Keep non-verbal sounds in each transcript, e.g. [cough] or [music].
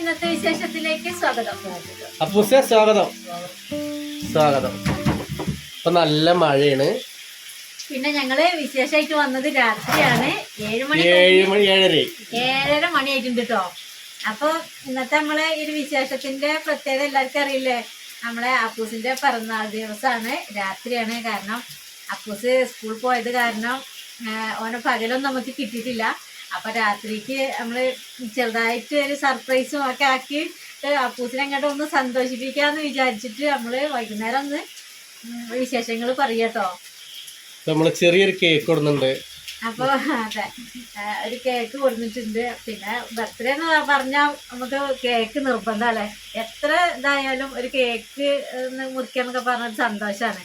ഇന്നത്തെ വിശേഷത്തിലേക്ക് സ്വാഗതം. അപ്പൂസെ സ്വാഗതം. സ്വാഗതം. ഇപ്പൊ നല്ല മഴയാണ്. പിന്നെ ഞങ്ങൾ വിശേഷമായിട്ട് വന്നത് രാത്രിയാണ്. ഏഴ് മണി ഏഴ് മണി ഏഴര. ഏഴര മണിയായിട്ടുണ്ട് കേട്ടോ അപ്പൊ ഇന്നത്തെ നമ്മളെ ഒരു വിശേഷത്തിന്റെ പ്രത്യേകത എല്ലാവർക്കും അറിയില്ലേ? നമ്മളെ അപ്പൂസിന്റെ പിറന്നാൾ ദിവസമാണ് രാത്രിയാണ് കാരണം. അപ്പൂസ് സ്കൂൾ പോയത് കാരണം ഓനെ പകലൊന്നും നമുക്ക് കിട്ടിയിട്ടില്ല. അപ്പൊ രാത്രിക്ക് നമ്മൾ ചെറുതായിട്ട് ഒരു സർപ്രൈസും ഒക്കെ ആക്കി അപ്പൂസിനെ അങ്ങോട്ട് ഒന്ന് സന്തോഷിപ്പിക്കാന്ന് വിചാരിച്ചിട്ട് നമ്മൾ വൈകുന്നേരം ഒന്ന് വിശേഷങ്ങൾ പറയട്ടോ. നമ്മൾ ചെറിയൊരു കേക്ക് കൊടുക്കുന്നുണ്ട്. അപ്പൊ അതെ. ഒരു കേക്ക് കൊടുത്തിട്ടുണ്ട്. പിന്നെ ബർത്ത്ഡേ എന്ന് പറഞ്ഞാൽ നമുക്ക് കേക്ക് നിർബന്ധമല്ലേ എത്ര ഇതായാലും ഒരു കേക്ക് മുറിക്കുക എന്നൊക്കെ പറഞ്ഞൊരു സന്തോഷമാണ്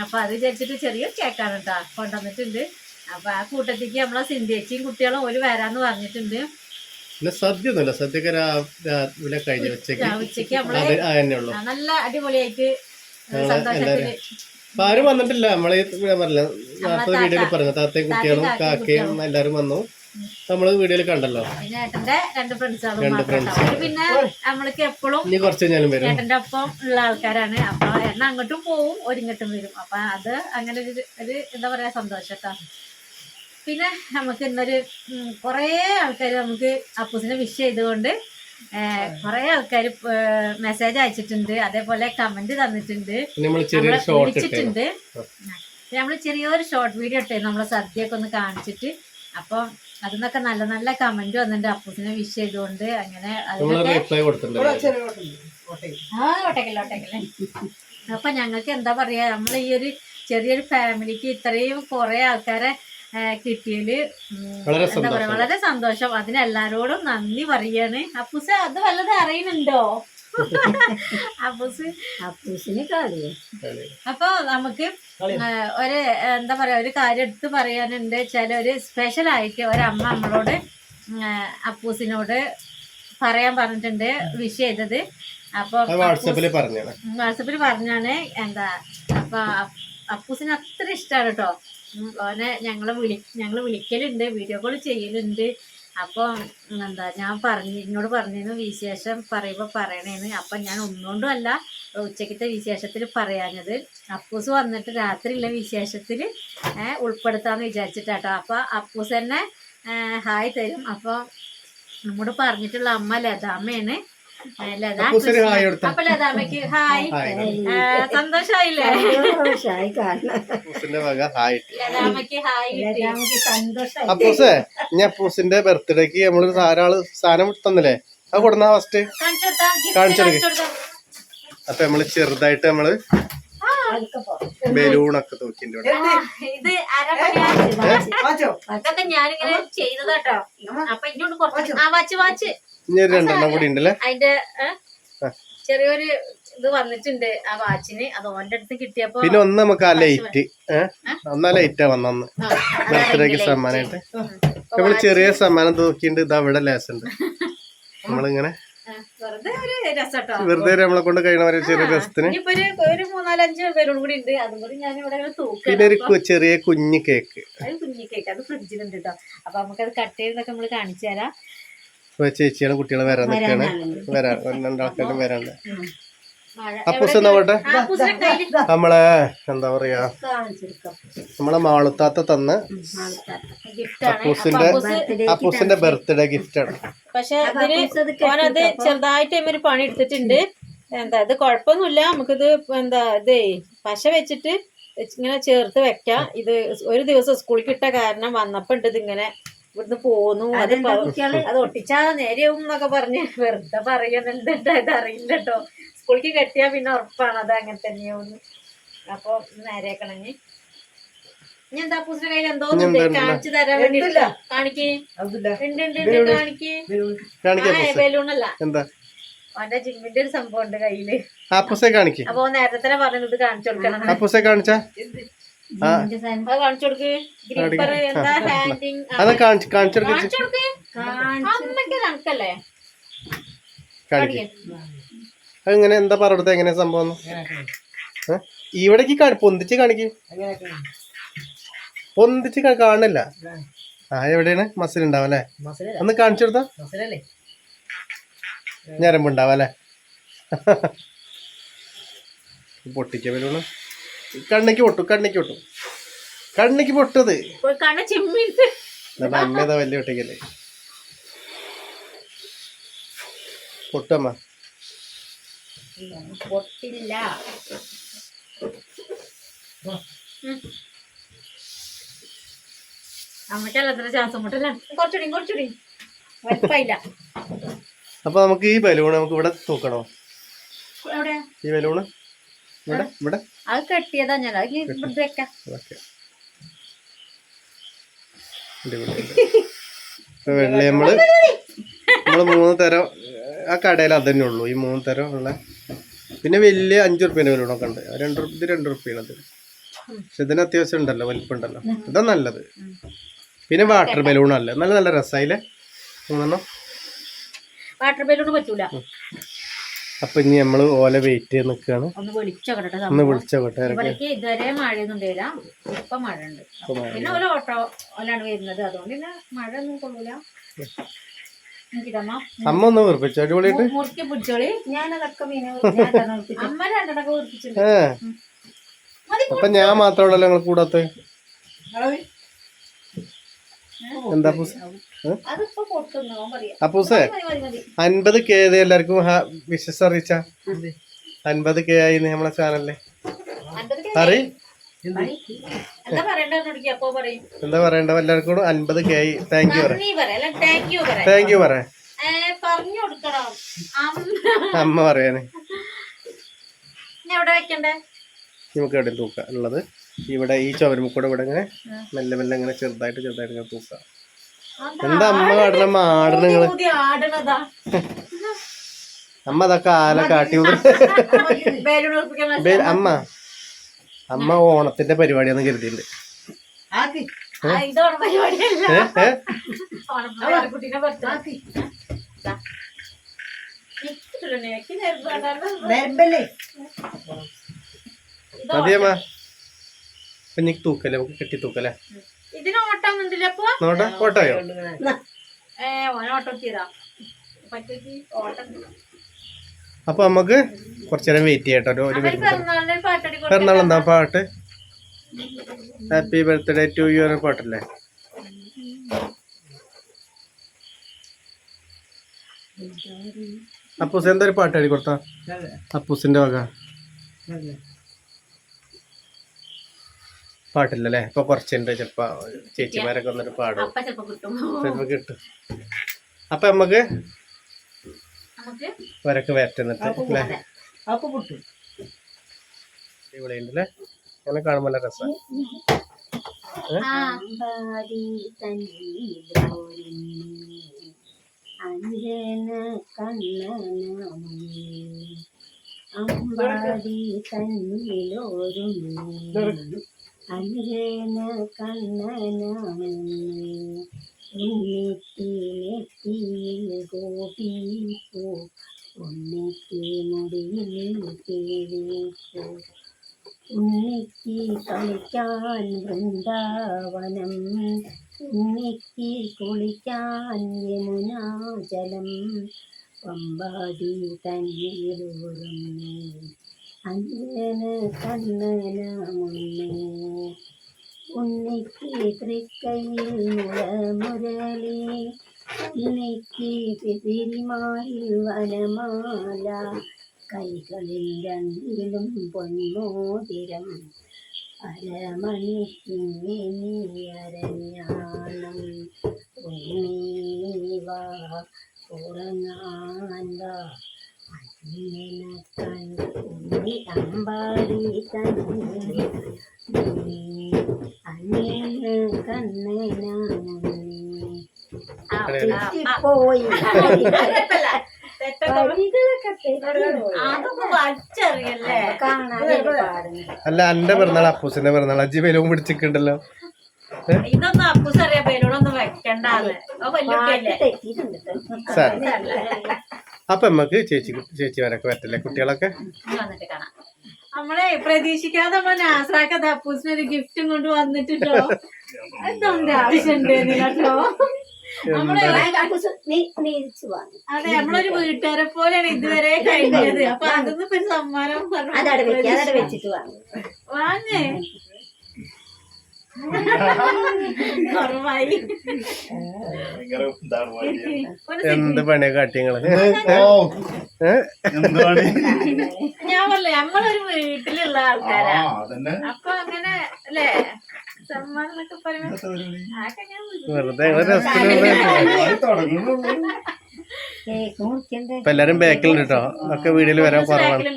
അപ്പൊ അത് വിചാരിച്ചിട്ട് ചെറിയ കേക്കാണ് കേട്ടോ കൊണ്ടുവന്നിട്ടുണ്ട്. അപ്പൊ ആ കൂട്ടത്തേക്ക് നമ്മളെ സിന്ധിയച്ചിയും കുട്ടികളും ഒരു വരാന്ന് പറഞ്ഞിട്ടുണ്ട്. പിന്നെ സദ്യ ഒന്നുമില്ല. സദ്യക്ക് രാ- രാവിലെ കഴിഞ്ഞ ഉച്ചയ്ക്ക് ഉച്ചയ്ക്ക് നമ്മൾ നല്ല അടിപൊളിയായിട്ട് സന്തോഷത്തിൽ അപ്പൊ ആരും വന്നിട്ടില്ല. നമ്മളെ ഞാൻ പറഞ്ഞില്ല നേരത്തെ. വീഡിയോയിൽ പറഞ്ഞു താത്തയും കുട്ടികളും കാക്കയും എല്ലാരും വന്നു. നമ്മൾ വീഡിയോയിൽ കണ്ടല്ലോ. രണ്ട് ഫ്രണ്ട്സ് പിന്നെ നമ്മൾക്ക് എപ്പോഴും ഇനി കുറച്ച് കഴിഞ്ഞാലും വരും. ഏട്ടന്റെ ഒപ്പം ഉള്ള ആൾക്കാരാണ്. അപ്പൊ എണ്ണ അങ്ങോട്ടും പോവും ഒരിങ്ങോട്ടും വരും. അപ്പൊ അത് അങ്ങനെ ഒരു ഒരു എന്താ പറയാ സന്തോഷട്ടോ. പിന്നെ നമുക്ക് ഇന്നൊരു കുറേ ആൾക്കാർ നമുക്ക് അപ്പൂസിനെ വിഷ് ചെയ്തുകൊണ്ട് കുറേ ആൾക്കാർ മെസ്സേജ് അയച്ചിട്ടുണ്ട്. അതേപോലെ കമന്റ് തന്നിട്ടുണ്ട്. വിളിച്ചിട്ടുണ്ട് നമ്മൾ ചെറിയൊരു ഷോർട്ട് വീഡിയോ ഇട്ടേ നമ്മളെ സദ്യയൊക്കെ ഒന്ന് കാണിച്ചിട്ട്. അപ്പം അതിന്നൊക്കെ നല്ല നല്ല കമന്റ് വന്നിട്ടുണ്ട്. അപ്പൂസിനെ വിഷ് ചെയ്തുകൊണ്ട് അങ്ങനെ ആ ഒട്ടക്കല്ലേ ഒട്ടക്കല്ലേ അപ്പൊ ഞങ്ങൾക്ക് എന്താ പറയാ നമ്മൾ ഈ ഒരു ചെറിയൊരു ഫാമിലിക്ക് ഇത്രയും കുറെ ആൾക്കാരെ വളരെ എന്താ പറയാ സന്തോഷം. വളരെ സന്തോഷം. അതിനെല്ലാരോടും നന്ദി പറയാണ്. അപ്പൂസ് അത് വല്ലതും അറിയുന്നുണ്ടോ? [laughs] അപ്പൂസ്. അപ്പൂസിന് കളിയോ അപ്പൊ നമുക്ക് ഒരു എന്താ പറയാ ഒരു കാര്യം എടുത്ത് പറയാനുണ്ട് വെച്ചാൽ ഒരു സ്പെഷ്യൽ ആയിട്ട് ഒരമ്മ നമ്മളോട് അപ്പൂസിനോട് പറയാൻ പറഞ്ഞിട്ടുണ്ട് വിഷ് ചെയ്തത്. അപ്പൊ വാട്സപ്പിൽ വാട്സാപ്പിൽ പറഞ്ഞാണ് എന്താ അപ്പൊ അപ്പ് അപ്പൂസിന് അത്ര ഇഷ്ടമാണ് കേട്ടോ ഓനെ ഞങ്ങളെ വിളി ഞങ്ങൾ വിളിക്കലുണ്ട് വീഡിയോ കോൾ ചെയ്യലുണ്ട്. അപ്പോൾ എന്താ ഞാൻ പറഞ്ഞു എന്നോട് പറഞ്ഞിരുന്നു വിശേഷം പറയുമ്പോൾ പറയണേന്ന്. അപ്പം ഞാൻ ഒന്നുകൊണ്ടും അല്ല ഉച്ചക്കത്തെ വിശേഷത്തിൽ പറയാഞ്ഞത്. അപ്പൂസ് വന്നിട്ട് രാത്രിയുള്ള വിശേഷത്തിൽ ഉൾപ്പെടുത്താമെന്ന് വിചാരിച്ചിട്ടാട്ടോ. അപ്പോൾ അപ്പൂസ് തന്നെ ഹായ് തരും. അപ്പോൾ നമ്മോട് പറഞ്ഞിട്ടുള്ള അമ്മ ലതാമ്മയാണ്. അപ്പൂസിന് ഹായ് സന്തോഷായില്ലേ? സന്തോഷായി ഹായ്. അപ്പൂസേ ഇനി അപ്പൂസിന്റെ ബർത്ത്ഡേക്ക് നമ്മൾ ധാരാൾ സാധനം തന്നില്ലേ? അത് കൊടുന്ന ഫസ്റ്റ് കാണിച്ചെടുക്ക. അപ്പൊ നമ്മൾ ചെറുതായിട്ട് നമ്മൾ ബലൂണൊക്കെ തൂക്കിന്റെ ഇത് ഞാനിങ്ങനെ ചെയ്തതാട്ടോ. അപ്പൊ ഇങ്ങോട്ട് കുറച്ച് ആ വാച്ച് വാച്ച്. ഇനി ഒരു രണ്ടെണ്ണം കൂടി ഉണ്ടല്ലേ അതിന്റെ ചെറിയൊരു ഇത് വന്നിട്ടുണ്ട് ആ വാച്ചിന്. അത് ഓന്റെ അടുത്ത് കിട്ടിയപ്പോ പിന്നെ ഒന്ന് നമുക്ക് ആ ലൈറ്റ് ഒന്നാ ലൈറ്റാ വന്നന്ന്. ആ, ബർത്ത്ഡേക്ക് സമ്മാനായിട്ട്. സമ്മാനമായിട്ട് നമ്മൾ ചെറിയ സമ്മാനം തൂക്കിണ്ട് ഇത് അവിടെ ലേസുണ്ട്. [laughs] നമ്മളിങ്ങനെ ആ, വെറുതെ നമ്മളെ കൊണ്ട് കഴിയണ ചെറിയ രസത്തിന്. ഉണ്ട്. പിന്നെ ഒരു ചെറിയ കുഞ്ഞു കേക്ക്. കുഞ്ഞി കേക്ക്. അത് ഫ്രിഡ്ജിലുണ്ട് കേട്ടോ അപ്പൊ നമുക്കത് കട്ട് ചെയ്തൊക്കെ നമ്മൾ കാണിച്ചു തരാം. ഇപ്പൊ ചേച്ചിയാണ് കുട്ടികളെ വരാൻ നിൽക്കാണ് വരാൻ രണ്ടാൾക്കാരും വരാണ്ട് അപ്പൂസ് എന്നാ പോട്ടെ. നമ്മളെ എന്താ പറയാ കാണിച്ചെടുക്കാം. നമ്മളെ മാളുത്താത്ത തന്ന അപ്പൂസിന്റെ അപ്പൂസിന്റെ ബർത്ത്ഡേ ഗിഫ്റ്റ് ആണ്. പക്ഷെ അതിന് ഞാനത് ചെറുതായിട്ട് ഇവർ ഒരു പണി എടുത്തിട്ടുണ്ട് എന്താ ഇത് കുഴപ്പമൊന്നുമില്ല. നമുക്കിത് എന്താ ഇതേ പശ വെച്ചിട്ട് ഇങ്ങനെ ചേർത്ത് വെക്കാം. ഇത് ഒരു ദിവസം സ്കൂളിൽ കിട്ട കാരണം വന്നപ്പോ ഉണ്ട് ഇതിങ്ങനെ ഇവിടുന്ന് പോന്നു. അത് അത് ഒട്ടിച്ചാ നേരെയാവും എന്നൊക്കെ പറഞ്ഞ്. വെറുതെ പറയുന്നുണ്ട് ഇത്? അറിയില്ല കേട്ടോ. സ്കൂളിലേക്ക് കെട്ടിയാ പിന്നെ ഉറപ്പാണ്. അത് അങ്ങനെ തന്നെയാവുന്നു അപ്പൊ നേരെയാക്കണഞ്ഞ് ഇനി. എന്താ പൂസിന്റെ കയ്യിൽ എന്തോ കാണിച്ചു തരാൻ വേണ്ടി കാണിക്ക്. ബലൂണല്ല. അവന്റെ ജിമ്മിന്റെ ഒരു സംഭവം ഉണ്ട് കയ്യിൽ. അപ്പൊ നേരത്തെ തന്നെ പറഞ്ഞത് ഇത് കാണിച്ചു കൊടുക്കണം. കാണിച്ച? അത് കാണിച്ചു ഗ്രിപ്പർ എന്താ പറഞ്ഞത് എങ്ങനെ സംഭവം? ഇവിടേക്ക് കാണി പൊന്തിച്ച് കാണിക്കും. പൊന്തിച്ച് കാണില്ല ആ. എവിടെയാണ്? മസിൽ ഉണ്ടാവും അല്ലേ? ഒന്ന് കാണിച്ചു കൊടുത്താ. ഞരമ്പ് പൊട്ടിക്കാൻ അല്ലേ? പൊട്ടിക്ക കണ്ണിക്ക് പൊട്ടു കണ്ണിക്ക് പൊട്ടു. കണ്ണിക്ക് പൊട്ടത്. എന്നിട്ട് അമ്മേതാ വലിയ പൊട്ടിക്കല്ലേ പൊട്ടമ്മ. പൊട്ടില്ല. അമ്മയ്ക്കല്ല അത്ര ശ്വാസം മുട്ടല്ല കുറച്ചുകൂടി കുറച്ചുകൂടി. വലിപ്പമില്ല അപ്പൊ നമുക്ക് ഈ ബലൂൺ നമുക്ക് ഇവിടെ തൂക്കണോ? ഈ ബലൂണ് ഇവിടെ ഇവിടെ. അത് കെട്ടിയതാ ഞാൻ. അത് ഇവിടെ വെക്കാം. ഓക്കെ വെള്ളി നമ്മൾ നമ്മൾ മൂന്ന് തരം ആ കടയിൽ തന്നെ ഉള്ളൂ. ഈ മൂന്ന് തരം ഉള്ള പിന്നെ വലിയ അഞ്ചു റുപ്യേന്റെ ബലൂണൊക്കെ ഉണ്ട്. രണ്ട് റുപ്യ ഇത് രണ്ട് റുപ്യാണ് അത്. പക്ഷെ ഇതിന് അത്യാവശ്യം ഉണ്ടല്ലോ വലിപ്പുണ്ടല്ലോ ഇതാ നല്ലത്. പിന്നെ വാട്ടർ ബലൂൺ അല്ലേ നല്ല നല്ല രസമായില്ലേ മൂന്നെണ്ണം. വാട്ടർ ബലൂൺ പറ്റൂല. അപ്പൊ ഇനി നമ്മൾ ഓല വെയിറ്റ് ചെയ്ത് നിക്കാണ്. ഒന്ന് വിളിച്ചോട്ടെ ഒന്ന് വിളിച്ചോട്ടെ ഇവിടേക്ക് ഇതുവരെ മഴയൊന്നും ഉണ്ടായില്ല ഇപ്പൊ മഴ ഉണ്ട് പിന്നെ ഓട്ടോ ഓലാണ് വരുന്നത്. അതുകൊണ്ട് പിന്നെ മഴ ഒന്നും കൊള്ളൂല അമ്മ ഒന്ന് വീർപ്പിച്ചു അടിപൊളിയായിട്ട്? മുറുക്കി പിടിച്ചോളി. ഞാനതൊക്കെ. [laughs] അമ്മ രണ്ടെണ്ണൊക്കെ വീർപ്പിച്ചിട്ടുണ്ട് അപ്പൊ ഞാൻ മാത്രമല്ലല്ലോ നിങ്ങൾ കൂടാത്ത എന്താ അപ്പൂസേ അൻപത് കെ എല്ലാവർക്കും വിശ്വസ് അറിയിച്ച? അൻപത് കെ ആയി നമ്മളെ ചാനലിൽ. അറി എന്താ? പറയണ്ടെന്ന് അപ്പോ പറയും. എന്താ പറയണ്ട? എല്ലാവർക്കും കൂടെ അൻപത് കെ ആയി. താങ്ക് യു നീ പറയാം അല്ല താങ്ക് യു പറയാ. അമ്മ അമ്മ പറയാന്. നമുക്ക് എവിടെ തൂക്കാം. ഉള്ളത് ഇവിടെ ഈ ചോരമുക്കൂടെ കൂടെ ഇവിടെ ഇങ്ങനെ മെല്ലെ മെല്ലെ ഇങ്ങനെ ചെറുതായിട്ട് ചെറുതായിട്ട് ഇങ്ങനെ തൂക്കാം. എന്താ അമ്മ കാട്ടണ? ആടണ നിങ്ങൾ അമ്മ അതൊക്കെ ആല കാട്ടി അമ്മ. അമ്മ ഓണത്തിന്റെ പരിപാടിയാന്ന് കരുതിയിട്ടുണ്ട്. മതിയമ്മ. അപ്പൊ നീ തൂക്കല്ലേ? നമുക്ക് കെട്ടി തൂക്കല്ലേ ഇതിന് ഓട്ടം ഉണ്ടല്ലോ അപ്പൊ നോട്ടെ ഓട്ടോയോ അപ്പൊ നമുക്ക് കുറച്ചു നേരം വെയിറ്റ് ചെയ്യട്ടോ ഒരു- പിറന്നാൾ എന്താ പാട്ട്? ഹാപ്പി ബർത്ത്ഡേ ടു യു എന്ന പാട്ടല്ലേ? അപ്പൂസ് എന്തൊരു പാട്ടാടി പാട്ട് എഴുതി കൊടുത്ത അപ്പൂസിന്റെ വക. പാട്ടില്ലല്ലേ ഇപ്പൊ കുറച്ചുണ്ട്. ചിലപ്പോ ചേച്ചിമാരൊക്കെ വന്നിട്ട് പാടും. ചെലപ്പോ കിട്ടും. അപ്പൊ നമുക്ക് നമുക്ക് വരക്ക് വരട്ടെ എന്നിട്ട് അല്ലേ? അടിപൊളിയുണ്ടല്ലേ? അങ്ങനെ കാണുമ്പോൾ നല്ല രസം. ആ അമ്പാടി തന്നിലോരി അഞ്ജന കണ്ണനാണ്. ഉണ്ണിത്തി നെറ്റിയിൽ ഗോപിപ്പൂ ഉണ്ണിത്തി മുടിയിൽ കേളിപ്പൂ ഉണ്ണിക്ക് കളിക്കാൻ വൃന്ദാവനം. ഉണ്ണിക്ക് കുളിക്കാൻ യമുനാചലം. പമ്പാടി തന്നിലൂറുന്നേ അഞ്ജന കണ്ണന മുന്നേ. ഉണ്ണിക്ക് തൃക്കൈയിൽ മുളമുരളി ഉണ്ണിക്ക് പിതിരിമായിൽ വനമാല. കൈകളിൽ രണ്ടിലും പൊന്മോതിരം. അരമണിക്കിങ്ങിയരഞ്ഞാണം ഉണ്ണീവാ ഉറങ്ങാൻ വാ. ഉണ്ണി അമ്പാടി തന്നെ പോയി അല്ല എന്റെ പിറന്നാൾ അപ്പൂസിന്റെ പിറന്നാൾ അജി ബലവും പിടിച്ചിട്ടുണ്ടല്ലോ. ഇതൊന്നും അപ്പൂസ് അറിയാം പേരോടൊന്നും വെക്കണ്ടാന്ന്. അപ്പൊ നമ്മക്ക് ചേച്ചി ചേച്ചിമാരൊക്കെ വരത്തില്ലേ? കുട്ടികളൊക്കെ? വന്നിട്ട് കാണാം. നമ്മളെ പ്രതീക്ഷിക്കാതെ നാസറാക്കത് അപ്പൂസിന് ഒരു ഗിഫ്റ്റും കൊണ്ട് വന്നിട്ടുണ്ടോ എന്തുണ്ട് ആവശ്യമുണ്ട് കേട്ടോ അതെ നമ്മളൊരു വീട്ടുകാരെ പോലെയാണ് ഇതുവരെ കഴിഞ്ഞത്. അപ്പൊ അതൊന്നും ഇപ്പൊ ഒരു സമ്മാനം വാങ്ങി. [laughs] എന്ത് പണിയാ കാട്ടിയങ്ങൾ? ഞാൻ പറഞ്ഞില്ലേ നമ്മളൊരു വീട്ടിലുള്ള ആൾക്കാരാ. അതന്നെ. അപ്പൊ അങ്ങനെ അല്ലേ? വെറുതെ ഇപ്പൊ എല്ലാരും ബാക്കിലുണ്ട് കേട്ടോ ഒക്കെ വീഡിയോയിൽ വരാൻ കുറവാണ്. [laughs]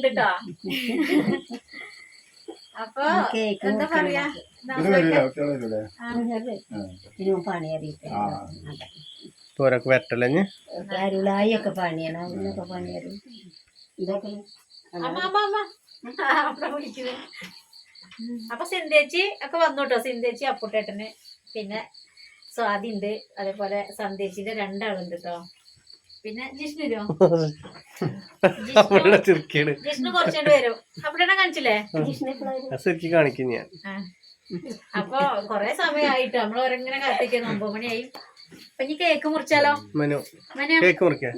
അപ്പൊ കേക്ക് എന്താ പറയാ? ഓരൊക്കെ പണിയാണ്. ഇതൊക്കെ അപ്പൊ സിന്ധേച്ചി ഒക്കെ വന്നു കേട്ടോ സിന്ധേച്ചി അപ്പുട്ടേട്ടന്. പിന്നെ സ്വാതി ഉണ്ട് അതേപോലെ സന്ദേശിന്റെ രണ്ടാളുണ്ട് കേട്ടോ പിന്നെ ജിഷ്ണുരോ ജിഷ്ണു കുറച്ചുകൊണ്ട് വരും. അപ്പുട്ടേട്ടൻ കാണിച്ചില്ലേ? ജിഷ്ണു കാണിക്കും ഞാൻ. ആ. അപ്പൊ കൊറേ സമയമായിട്ട് നമ്മൾ ഓരോങ്ങനെ കാത്തിക്കുന്നു ഒമ്പത് മണിയായി അപ്പൊ ഇനി കേക്ക് മുറിച്ചാലോ മനു മനു കേക്ക് മുറിക്കാം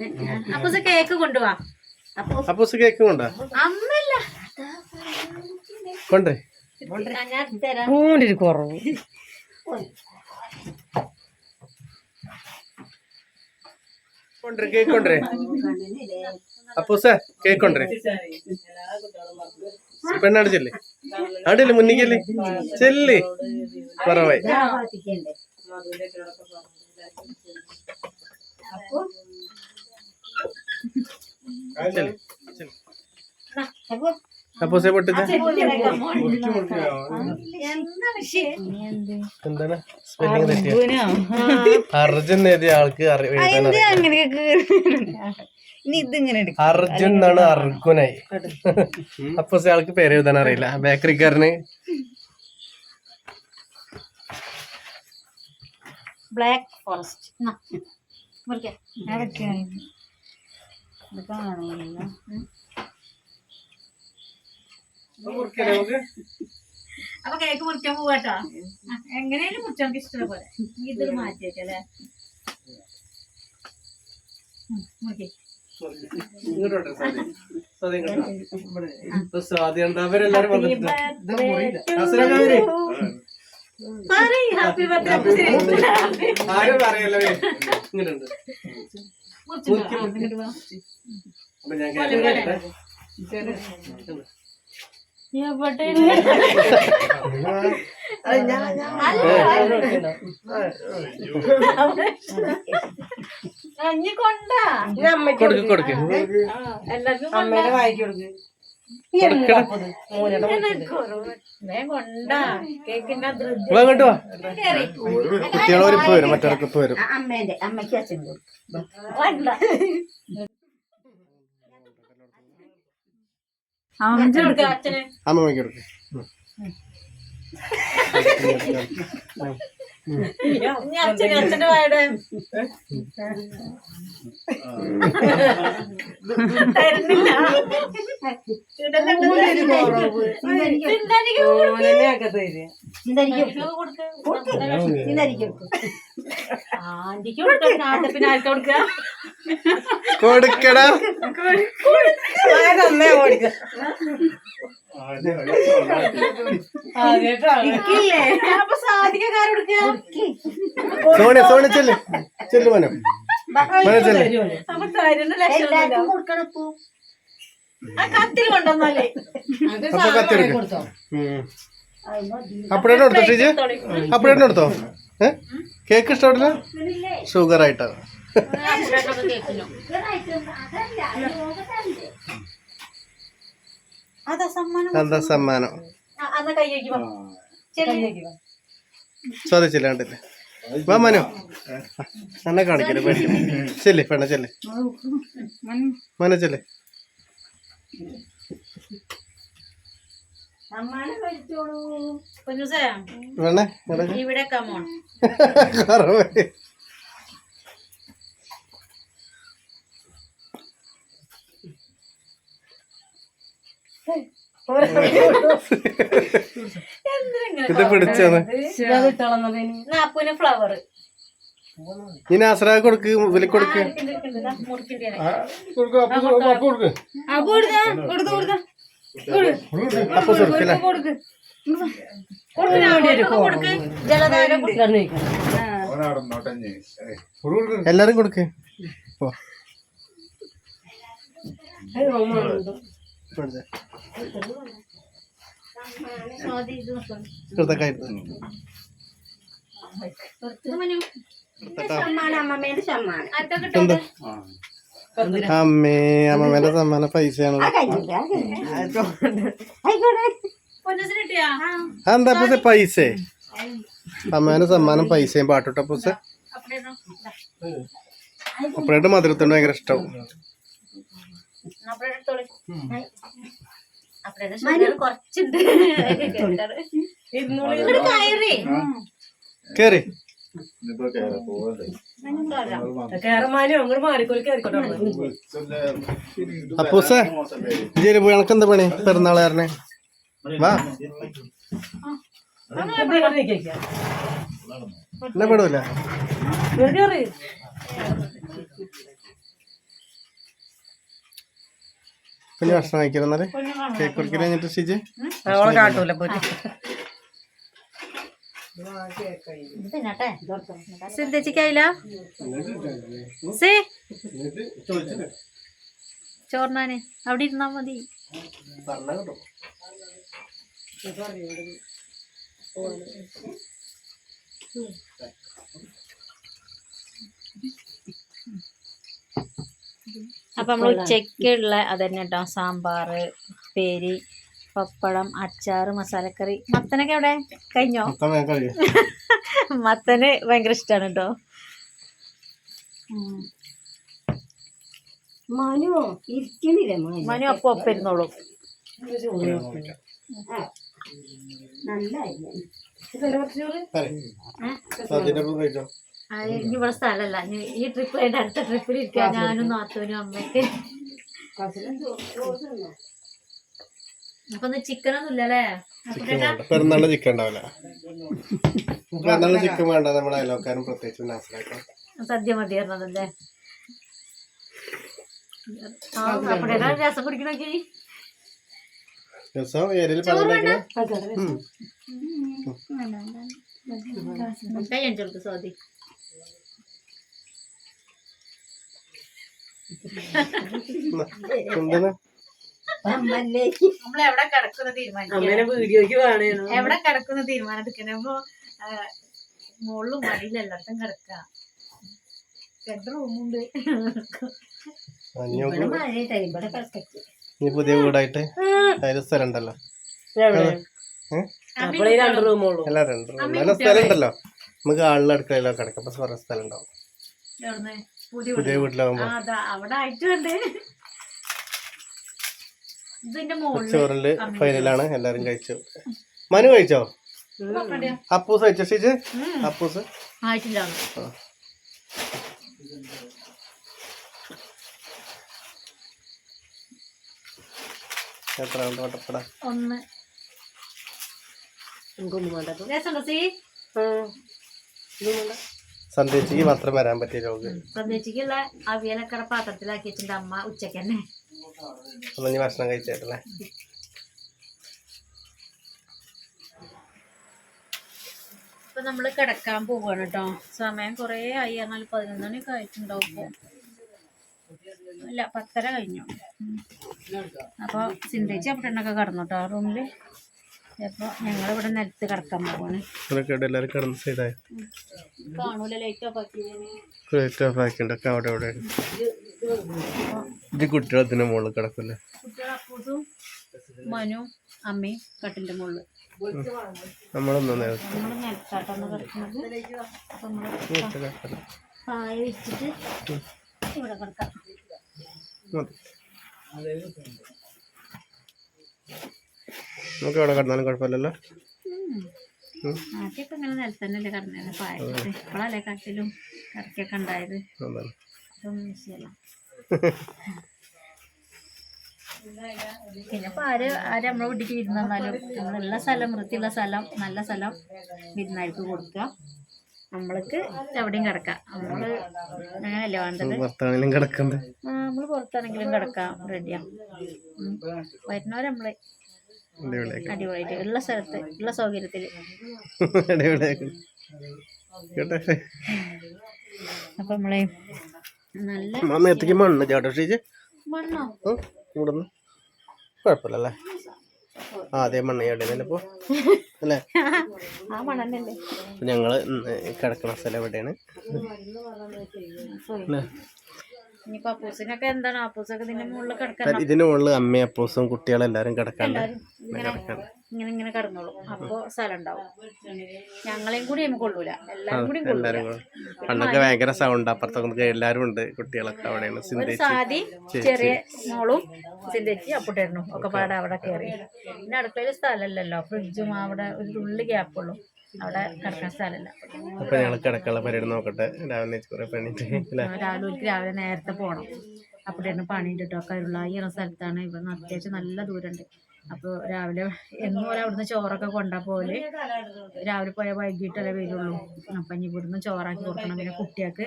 അപ്പൊ കേക്ക് കൊണ്ടുപോവാ അപ്പൊ അപ്പൊ കേക്ക് കൊണ്ടാ അമ്മല്ല കൊണ്ടേ കേക്ക് കൊണ്ടേ അപ്പൂസ കേക്ക് കൊണ്ടേ പെണ്ണാട് ചെല്ലേ? ആടില്ലേ മുന്നിക്കല്ലേ ചെല്ലേ പറവേ പൊട്ടിച്ച? എന്താണ്? സ്പെല്ലിംഗ് തെറ്റിയ. അർജുൻ എഴുതിയ ആൾക്ക് അറി- എഴുതാൻ അറിയില്ല. അർജുൻ എന്നാണ് അർഗുനായി [laughs] അപ്പൊ ആൾക്ക് പേര് എഴുതാൻ അറിയില്ല. ബേക്കറിക്കാരന്. Black forest. മുറിക്കാം. അപ്പൊ കേക്ക് മുറിക്കാൻ പോവാട്ടോ എങ്ങനെയാലും മുറിച്ചാൽ നമുക്ക് ഇഷ്ടമുള്ള പോലെ. ഇത് മാറ്റി വെക്കല്ലേ അവരെല്ലാരും വന്നിട്ടുണ്ട്. ആരും പറയല്ലോ ഇങ്ങനെയുണ്ട്. അപ്പൊ ഞാൻ കേക്ക് മുറിക്കട്ടെ. അഞ്ഞി കൊണ്ടാ കൊടുക്ക് കൊടുക്ക്. എല്ലാവർക്കും വേഗം കൊണ്ടാ. കേക്കിന്റെ ധൃതി. വാ, ഇങ്ങോട്ട് വാ. കേറി. കുട്ടികളോരിപ്പ് വരും മറ്റവർക്ക് ഇപ്പൊ വരും ആ അമ്മേന്റെ അമ്മയ്ക്ക് അച്ഛൻ കൊടുക്കും. വേണ്ട അച്ഛന് കൊടുക്ക കൊടുക്ക്. കൊടുക്കാം. കൊടുക്കടാ കൊടുക്കുക സോണി സോണി ചെല്ല്. ചെല്ലു മനം. മനു ചെല്ല്. കത്തിൽ കൊണ്ടുവന്നാലേ. അപ്പഴേ എടുത്തോ ടീച്ചർ അപ്പഴേ എടുത്തോ ഏ? കേക്ക് ഇഷ്ടപ്പെട്ടില്ല? ഷുഗർ ആയിട്ടാണ് അതാ സമ്മാനം. സ്വാദിച്ചില്ലാണ്ടില്ലേ വാ. മനു. എന്നെ കാണിക്കൽ പേടി ചെല്ലേ പെണ്ണ ചെല്ലേ. മനു ചെല്ലേ. വേണേ ഇവിടെ കമോൺ കുറവ് ഇത് പിടിച്ചത് നാപ്പൂന് ഫ്ലവർ നീ നാസറാ കൊടുക്ക് കൊടുക്ക്. അപ്പു എല്ലാരും കൊടുക്ക്. പോ. അമ്മേ അമ്മമ്മേന്റെ സമ്മാന പൈസയാണ്. എന്താ പൂസെ? പൈസ. അമ്മേന്റെ സമ്മാനം പൈസയും പാട്ടുട്ട പൂസ. അപ്പോഴായിട്ട് മധുരത്തോണ്ട് ഭയങ്കര ഇഷ്ടവും. കുറച്ചുണ്ട് ഇങ്ങോട്ട് കയറി. കേറി. അപ്പൂസ എനക്ക് എന്താ പണി? പെരുന്നാളുകാരനെ. വാ. എന്നാ പെടൂല. പിന്നെ ഭക്ഷണം കഴിക്കണം എന്നാൽ. കേക്ക് കുറിക്കൽ കഴിഞ്ഞിട്ട് ഷിജി? തിന്നട്ടെ സിന്ധിച്ചിക്കായില്ല സേ? ചോറിനാന്. അവിടെ ഇരുന്നാ മതി. അപ്പൊ നമ്മൾ ഉച്ചയ്ക്കുള്ള അതന്നെ കേട്ടോ സാമ്പാർ ഉപ്പേരി പപ്പടം അച്ചാറ് മസാലക്കറി. മത്തനൊക്കെ എവിടെ? കഴിഞ്ഞോ? [laughs] മത്തന് ഭയങ്കര ഇഷ്ടമാണ് കേട്ടോ മനു ഇരിക്കണില്ലേ മനു? അപ്പൊ ഒപ്പം ഇരുന്നോളൂ ഇനി ഇവിടെ സ്ഥലമല്ല ഈ ട്രിപ്പ് കഴിഞ്ഞ അടുത്ത ട്രിപ്പിൽ ഇരിക്കാൻ ഞാനും നാത്തൂനും അമ്മയൊക്കെ അപ്പൊ ചിക്കൻ ഒന്നും ഇല്ലല്ലേ ചിക്കൻ വേണ്ട പെരുന്നാളിന് ചിക്കൻ ഉണ്ടാവില്ല പെരുന്നാളിന് ചിക്കൻ വേണ്ട നമ്മുടെ അയലോക്കാരും പ്രത്യേകിച്ച് സദ്യ മതിയായിരുന്നതല്ലേ രസം കുടിക്കണമെങ്കിൽ ദിവസം ഏരിയയിൽ സ്വാതി എന്താണ് നമ്മൾ എവിടെ കിടക്കുന്ന തീരുമാനം എവിടെ കിടക്കുന്ന തീരുമാനം എടുക്കണപ്പോ മുകളിലും മടിയിലും എല്ലായിടത്തും കിടക്ക രണ്ട് റൂമുണ്ട്. ഇനി പുതിയ വീടായിട്ട് അതിന് സ്ഥലം ഉണ്ടല്ലോ. അല്ല രണ്ട് room. നല്ല സ്ഥലം ഉണ്ടല്ലോ. നമുക്ക് ആളിലടുക്കളയിലോ അടുക്കളയിലൊക്കെ കിടക്കാം. അപ്പൊ കുറെ സ്ഥലം ഉണ്ടാവും. പുതിയ വീട്ടിലാകുമ്പോ അവിടെ ആയിട്ടുണ്ട് ചോറിൽ ഫൈനലാണ് എല്ലാരും കഴിച്ചു. മനു കഴിച്ചോ? അപ്പൂസ് കഴിച്ചോ ചേച്ചി അപ്പൂസ്. എത്ര ഒന്ന്. രസമുണ്ടോ സി? സന്ധ്യച്ചിക്ക് മാത്രം വരാൻ പറ്റിയ രോഗം സന്ദേശിക്കുള്ള അവിയലൊക്കെ പാത്രത്തിലാക്കിയിട്ടുണ്ട് അമ്മ ഉച്ചയ്ക്ക് തന്നെ. അപ്പൊ നീ ഭക്ഷണം കഴിച്ചേട്ടല്ലേ ഇപ്പൊ നമ്മൾ കിടക്കാൻ പോവാണ് കേട്ടോ സമയം കൊറേ ആയി. എന്നാൽ പതിനൊന്ന് മണിയൊക്കെ ആയിട്ടുണ്ടാവും ഇപ്പൊ. ഇല്ല പത്തര കഴിഞ്ഞു. അപ്പൊ സിന്തേച്ചി അവിടെ കടന്നു കേട്ടോ റൂമിൽ. അപ്പൊ ഞങ്ങളിവിടെ നിലത്ത് കിടക്കാൻ പോവാണ്. എല്ലാവരും കിടന്ന് സൈഡായി. ലൈറ്റ് ഓഫ് ആക്കി ക്രേറ്റ് ഓഫ് ആക്കിണ്ടൊക്കെ അവിടെ അവിടെ ഇത് കുട്ടികളത്തിന് മുകളിൽ കിടക്കില്ലേ കുട്ടികൾ അപ്പൂസും മനു അമ്മയും കട്ടിന്റെ മുകളിൽ നമ്മളൊന്നും നിലത്താട്ടാണ് കിടക്കുന്നത്. പായ വിരിച്ചിട്ട് ഇവിടെ കിടക്കാം. മതി. നമുക്ക് എവിടെ കിടന്നാലും കുഴപ്പമില്ലല്ലോ. ആദ്യമൊക്കെ ഇങ്ങനെ നിലത്തന്നല്ലേ കിടന്നത് പായസത്തെ ഇപ്പോഴല്ലേ കട്ടിലും കറക്കൊക്കെ ഉണ്ടായത്? അതാണ്. അതൊന്നും വിഷയമല്ല. പിന്നെ ഇപ്പൊ ആര് ആര് നമ്മളെ വീട്ടിൽ വിരുന്ന് വന്നാലും നമ്മളുള്ള സ്ഥലം വൃത്തിയുള്ള സ്ഥലം നല്ല സ്ഥലം വിരുന്നാർക്ക് കൊടുക്കുക. നമ്മൾക്ക് എവിടെയും കിടക്കാം. നമ്മൾ അങ്ങനെയല്ലേ വേണ്ടത്? നമ്മൾ പുറത്താണെങ്കിലും കിടക്കാം. റെഡിയാ അടിപൊളിയാക്കി അടിപൊളിയായിട്ട് ഉള്ള സ്ഥലത്ത് ഉള്ള സൗകര്യത്തിൽ അപ്പൊ നമ്മളെ നല്ല മേത്തേക്ക് മണ്ണ് ചേട്ടാ ഷീജ്. മണ്ണോ? ഇവിടുന്ന്. കുഴപ്പമില്ലല്ലേ? ആ മണ്ണ ചേട്ടനപ്പോ അല്ലേ? ഞങ്ങൾ കിടക്കണ സ്ഥലം എവിടെയാണ് അല്ലേ? ഇനിയിപ്പോ അപ്പൂസിനൊക്കെ എന്താണ്? അപ്പൂസൊക്കെ ഇതിന്റെ മുകളിൽ കിടക്കണം. ഇതിന് മുകളിൽ അമ്മയും അപ്പൂസും കുട്ടികളെല്ലാരും എല്ലാവരും കിടക്കാണ്ട് ഇങ്ങനെ ഇങ്ങനെ കിടന്നോളൂ. അപ്പൊ സ്ഥലം ഉണ്ടാവും ഞങ്ങളെയും കൂടി നമുക്ക് കൊള്ളൂല. എല്ലാരും കൂടി പണ്ടൊക്കെ ഭയങ്കര സൗണ്ട് അപ്പുറത്തൊക്കെ എല്ലാവരും ഉണ്ട് കുട്ടികളൊക്കെ അവിടെയാണ്. സിന്ധേച്ചി സാധി ചെറിയ മോളും സിന്ധിച്ച് അപ്പുട്ടായിരുന്നു ഒക്കെ പാടെ അവിടെ കയറി പിന്നെ അടുക്കളയിൽ സ്ഥലമല്ലല്ലോ ഫ്രിഡ്ജും അവിടെ ഒരു തുള്ളി ഗ്യാപ്പുള്ളൂ അവിടെ കിടക്കാൻ സ്ഥലമില്ല അപ്പൊ ഞങ്ങൾ കിടക്കാനുള്ള പരിപാടി നോക്കട്ടെ. രാവിലെ രാവിലെ ഒരിക്കൽ രാവിലെ നേരത്തെ പോകണം അപ്പുട്ടായിരുന്നു പണി ഇട്ടിട്ടൊക്കെ കരുളായി എന്ന സ്ഥലത്താണ് ഇവിടുന്ന് അത്യാവശ്യം നല്ല ദൂരമുണ്ട്. അപ്പോൾ രാവിലെ എന്നും പോലെ അവിടുന്ന് ചോറൊക്കെ കൊണ്ടാ പോലെ രാവിലെ പോയാൽ വൈകിട്ടല്ലേ വരുള്ളൂ. അപ്പം ഇനി ഇവിടുന്ന് ചോറാക്കി കൊടുക്കണം. പിന്നെ കുട്ടികൾക്ക്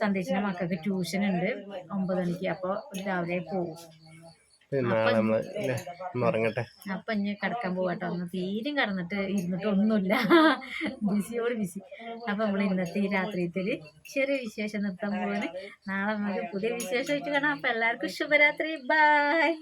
സന്ദേശിന്റെ മക്കൾക്ക് ട്യൂഷൻ ഉണ്ട് ഒമ്പത് മണിക്ക്. അപ്പോൾ രാവിലെ പോകും അപ്പൊ ഇനി കിടക്കാൻ പോവാട്ടോ. ഒന്ന് തീരും കിടന്നിട്ട് ഇരുന്നിട്ട് ഒന്നുമില്ല. ബിസിയോട് ബിസി. അപ്പൊ നമ്മൾ ഇന്നത്തെ ഈ രാത്രിയിൽ ചെറിയ വിശേഷം നിർത്താൻ പോവാണ്. നാളെ നമുക്ക് പുതിയ വിശേഷമായിട്ട് കാണാം. അപ്പൊ എല്ലാവർക്കും ശുഭരാത്രി. ബൈ